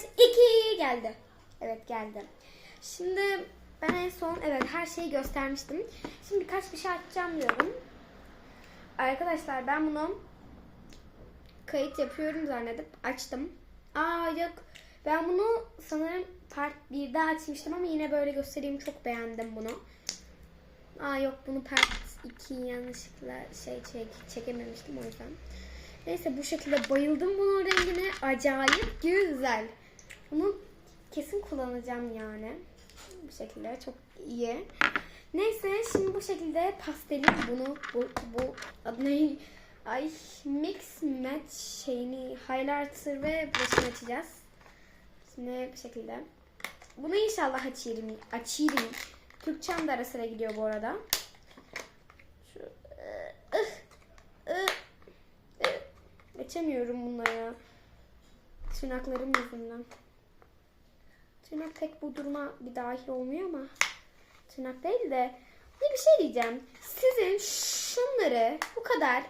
part 2 geldi. Evet geldi. Şimdi ben en son evet her şeyi göstermiştim. Şimdi birkaç bir şey açacağım diyorum. Arkadaşlar ben bunu kayıt yapıyorum zannedip açtım. Aa yok ben bunu sanırım part 1'de açmıştım ama yine böyle göstereyim çok beğendim bunu. Aa yok bunu part 2 yanlışlıkla şey çek, çekememiştim o yüzden. Neyse bu şekilde bayıldım bunun rengine. Acayip güzel. Bunu kesin kullanacağım yani. Bu şekilde çok iyi. Neyse şimdi bu şekilde pasteli bunu bu bu adı ne? Ay mix match şeyini highlighter ve brush'ını açacağız. Şimdi bu şekilde. Bunu inşallah açayım. Açayım. Türkçem de ara sıra gidiyor bu arada. Şu ıh, ıh, ıh. Açamıyorum bunları. Tırnaklarım yüzünden. Tırnak pek bu duruma bir dahil olmuyor ama tırnak değil de bir şey diyeceğim. Sizin şunları bu kadar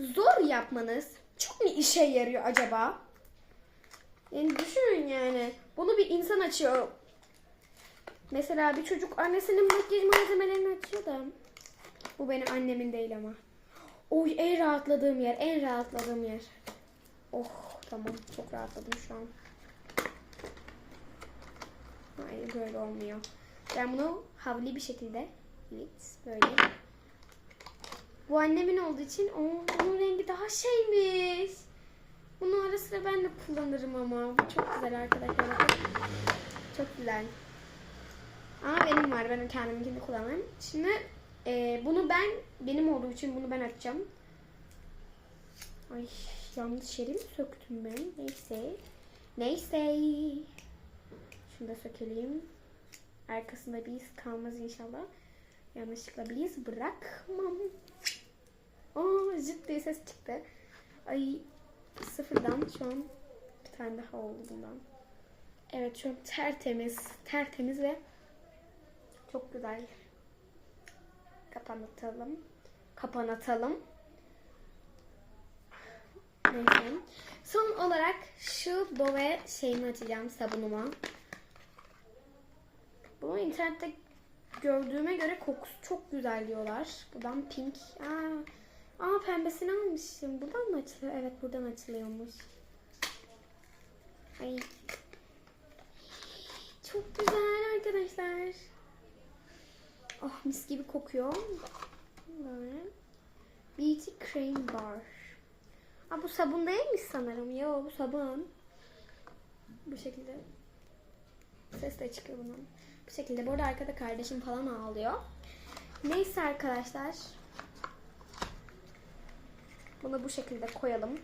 zor yapmanız çok mu işe yarıyor acaba? Yani düşünün yani. Bunu bir insan açıyor. Mesela bir çocuk annesinin makyaj malzemelerini açıyor da. Bu benim annemin değil ama. Oy en rahatladığım yer, en rahatladığım yer. Oh tamam çok rahatladım şu an. Böyle olmuyor. Ben bunu havli bir şekilde evet böyle. Bu annemin olduğu için o, bunun rengi daha şeymiş. Bunu ara sıra ben de kullanırım ama. Bu çok güzel arkadaşlar. Çok güzel. Ama benim var. Ben kendiminkini kullanırım. Şimdi e, bunu ben benim olduğu için bunu ben açacağım. Ay yanlış yeri mi söktüm ben? Neyse. Neyse. Şunu da sökelim. Arkasında bir iz kalmaz inşallah. Yanlışlıkla bir iz bırakmam. Aa zıt diye ses çıktı. Ay sıfırdan şu an bir tane daha oldu bundan. Evet şu an tertemiz. Tertemiz ve çok güzel. Kapatalım. Kapanatalım. Neyse. Son olarak şu Dove şeyini açacağım sabunuma. Bunu internette gördüğüme göre kokusu çok güzel diyorlar. Buradan pink. Aa, aa pembesini almışım. Buradan mı açılıyor? Evet buradan açılıyormuş. Ay. Çok güzel arkadaşlar. Oh mis gibi kokuyor. Böyle. Beauty Cream Bar. Aa, bu sabun değilmiş sanırım. Yo bu sabun. Bu şekilde. Ses de çıkıyor bunun. Bu şekilde. Bu arada arkada kardeşim falan ağlıyor. Neyse arkadaşlar. Bunu bu şekilde koyalım.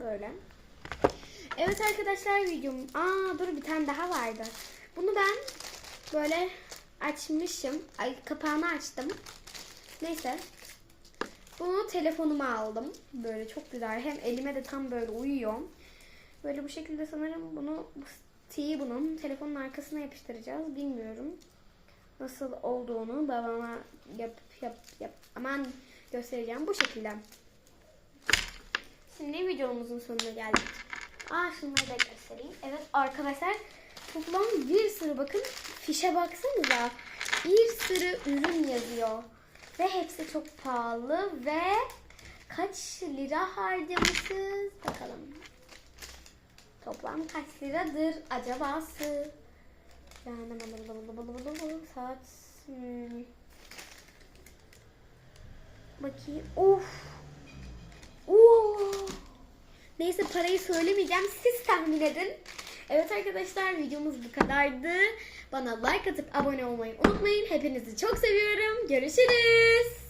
Böyle. Evet arkadaşlar videom. Aa dur bir tane daha vardı. Bunu ben böyle açmışım. Ay kapağını açtım. Neyse. Bunu telefonuma aldım. Böyle çok güzel. Hem elime de tam böyle uyuyor. Böyle bu şekilde sanırım bunu T'yi bunun telefonun arkasına yapıştıracağız. Bilmiyorum. Nasıl olduğunu babama yap yap yap. Aman göstereceğim bu şekilde. Şimdi videomuzun sonuna geldik. Aa şunları da göstereyim. Evet arkadaşlar toplam bir sürü bakın fişe baksanıza. Bir sürü ürün yazıyor. Ve hepsi çok pahalı ve kaç lira harcamışız? Bakalım. Toplam kaç liradır acabası? Yani saat hmm. bakayım. Of. Oo. Neyse parayı söylemeyeceğim. Siz tahmin edin. Evet arkadaşlar videomuz bu kadardı. Bana like atıp abone olmayı unutmayın. Hepinizi çok seviyorum. Görüşürüz.